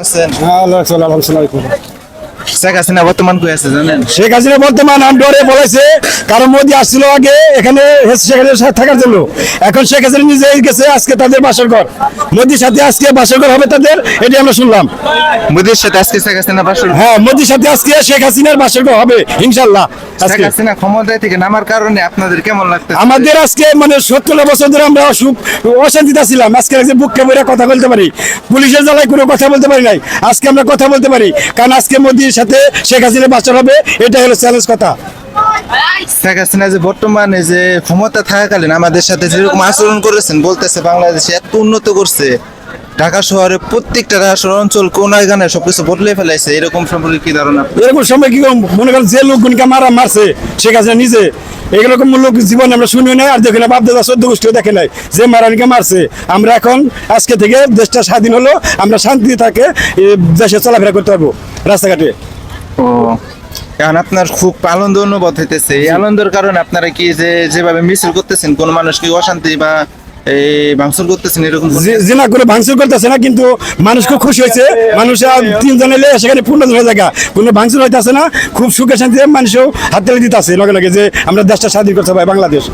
আছেন হ্যাঁ আল্লাহ আলহামদুলিল্লাহ। শেখ হাসিনা বর্তমান কই আছে জানেন? শেখ হাসিনা বর্তমান আন্ডরে বলেছে কারণ মোদী আসছিল আগে এখানে শেখ হাসিনার সাথে থাকার জন্য। এখন শেখ হাসিনা নিজে গেছে আজকে তাদের বাসর ঘর। মোদীর সাথে আজকে বাসর ঘর হবে তাদের এটি আমরা শুনলাম। মোদির সাথে আজকে শেখ হাসিনা বাসর হ্যাঁ মোদীর সাথে আজকে শেখ হাসিনার বাসর ঘর হবে ইনশাল্লাহ শেখ হাসিনা ক্ষমতায় থেকে নামার কারণে আপনাদের কেমন লাগতেছে? আমাদের আজকে মানে সত্তর বছর ধরে আমরা অসুখ অশান্তিতে ছিলাম। আজকে আজকে বুককে বইরা কথা বলতে পারি। পুলিশের জ্বালায় কোনো কথা বলতে পারি নাই। আজকে আমরা কথা বলতে পারি। কারণ আজকে মোদীর সাথে শেখ হাসিনা বাঁচার হবে এটা হলো চ্যালেঞ্জ কথা। শেখ হাসিনা যে বর্তমানে যে ক্ষমতা থাকাকালীন আমাদের সাথে যেরকম আচরণ করেছেন বলতেছে বাংলাদেশে এত উন্নত করছে ঢাকা শহরে প্রত্যেকটা ঢাকা শহর অঞ্চল কোনায় গানে সবকিছু বদলে ফেলাইছে এরকম সম্পর্কে কি ধারণা? এরকম সময় কি মনে করেন যে লোকগুনকে মারা মারছে শেখ হাসিনা নিজে এরকম লোক জীবনে আমরা শুনি নাই আর দেখি না বাপ দাদা চোদ্দ গোষ্ঠীও দেখে নাই যে মারানিকে মারছে। আমরা এখন আজকে থেকে দেশটা স্বাধীন হলো আমরা শান্তি থাকে দেশে চলাফেরা করতে পারব রাস্তাঘাটে। ও। এখন আপনার খুব আনন্দ অনুভব হইতেছে। এই আনন্দের কারণে আপনারা কি যে যেভাবে মিছিল করতেছেন কোন মানুষ কি অশান্তি বা এই ভাঙচুর করতেছেন এরকম করে ভাঙচুর করতেছে না কিন্তু মানুষ খুব খুশি হয়েছে। মানুষ তিনজন এলে সেখানে পূর্ণ হয়ে জায়গা। কোনো ভাঙচুর হইতেছে না খুব সুখে শান্তিতে মানুষও হাত তালি দিতেছে। লগে লগে যে আমরা দেশটা স্বাধীন করতে পারি বাংলাদেশ।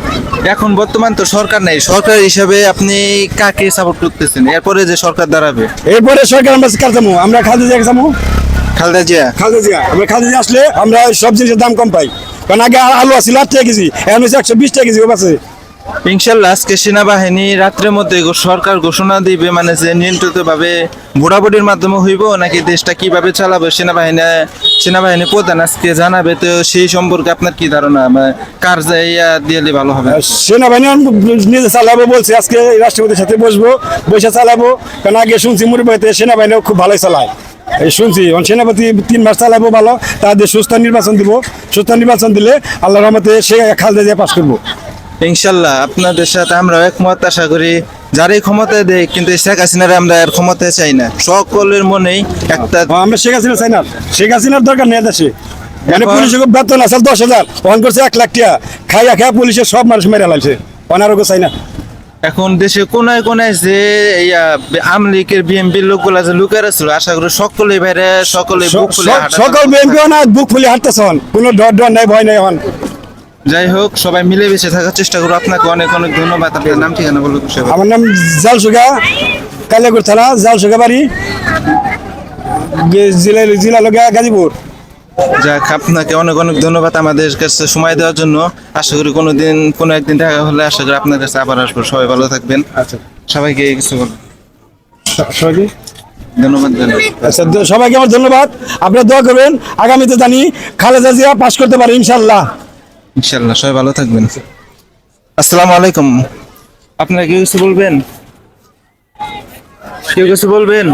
এখন বর্তমান তো সরকার নেই। সরকার হিসাবে আপনি কাকে সাপোর্ট করতেছেন? এরপরে যে সরকার দাঁড়াবে? এরপরে সরকার আমরা যাব আমরা খালেদা জিয়া যাব খালেদা জিয়া। খালেদা জিয়া। আমরা খালেদা জিয়া আসলে আমরা সব জিনিসের দাম কম পাই। কারণ আগে আলু আছিল আট টাকা কেজি এখন হচ্ছে একশো বিশ টাকা কেজি আছে ইনশাল্লাহ আজকে সেনাবাহিনী রাত্রের মধ্যে সরকার ঘোষণা দিবে মানে যে নিয়ন্ত্রিত ভাবে ভোটাভুটির মাধ্যমে হইব নাকি দেশটা কীভাবে চালাবে সেনাবাহিনী সেনাবাহিনী প্রধান আজকে জানাবে তো সেই সম্পর্কে আপনার কি ধারণা? কার যাইয়া দিলে ভালো হবে? সেনাবাহিনী নিজে চালাবো বলছে আজকে রাষ্ট্রপতির সাথে বসবো বসে চালাবো। কারণ আগে শুনছি মুরব্বীতে সেনাবাহিনীও খুব ভালোই চালায়। শুনছি এখন সেনাপতি তিন মাস চালাবো ভালো তাদের সুস্থ নির্বাচন দিব। সুস্থ নির্বাচন দিলে আল্লাহ রহমতে সে খালদা দিয়ে পাস করব। ইনশাল্লাহ আপনাদের সাথে আমরা একমত আশা করি যারাই ক্ষমতায় দেয় কিন্তু শেখ হাসিনারে আমরা আর ক্ষমতায় চাই না। সকলের মনেই একটা হ্যাঁ, আমরা শেখ হাসিনা চাই না। শেখ হাসিনার দরকার নেই দেশে। মানে পুলিশের বেতন আছে দশ হাজার ওখান করছে এক লাখ টাকা। খাইয়া খাইয়া পুলিশের সব মানুষ মেরে লাগছে অনারোগ্য চাই না। এখন দেশে কোনায় কোনায় যে আমলিকের বিএমপির লোকগুলা যে লুকারে ছিল আশা করি সকলে বাইরে সকলে বুক খুলে সকল ব্যাংকেও না বুক ফুলে হাঁটতেছে হন কোনো ডর ডর নাই ভয় নাই হন যাই হোক সবাই মিলে বেঁচে থাকার চেষ্টা করব। আপনাকে অনেক অনেক ধন্যবাদ। আপনার নাম ঠিকানা বলে খুশি আমার নাম জালসুগা কালিয়াকুর থানা জালসুগা বাড়ি জেলা জেলা লগা গাজীপুর। যাক আপনাকে অনেক অনেক ধন্যবাদ আমাদের কাছে সময় দেওয়ার জন্য। আশা করি কোনো দিন কোনো একদিন দেখা হলে আশা করি আপনার কাছে আবার আসব। সবাই ভালো থাকবেন। আচ্ছা। সবাইকে কিছু বলুন। সবাইকে? ধন্যবাদ আচ্ছা সবাইকে আমার ধন্যবাদ। আপনারা দোয়া করবেন আগামীতে জানি খালেদা জিয়া পাশ করতে পারে ইনশাল্লাহ ইনশাল্লাহ সবাই ভালো থাকবেন। আসসালামু আলাইকুম। আপনারা কেউ কিছু বলবেন? কেউ কিছু বলবেন?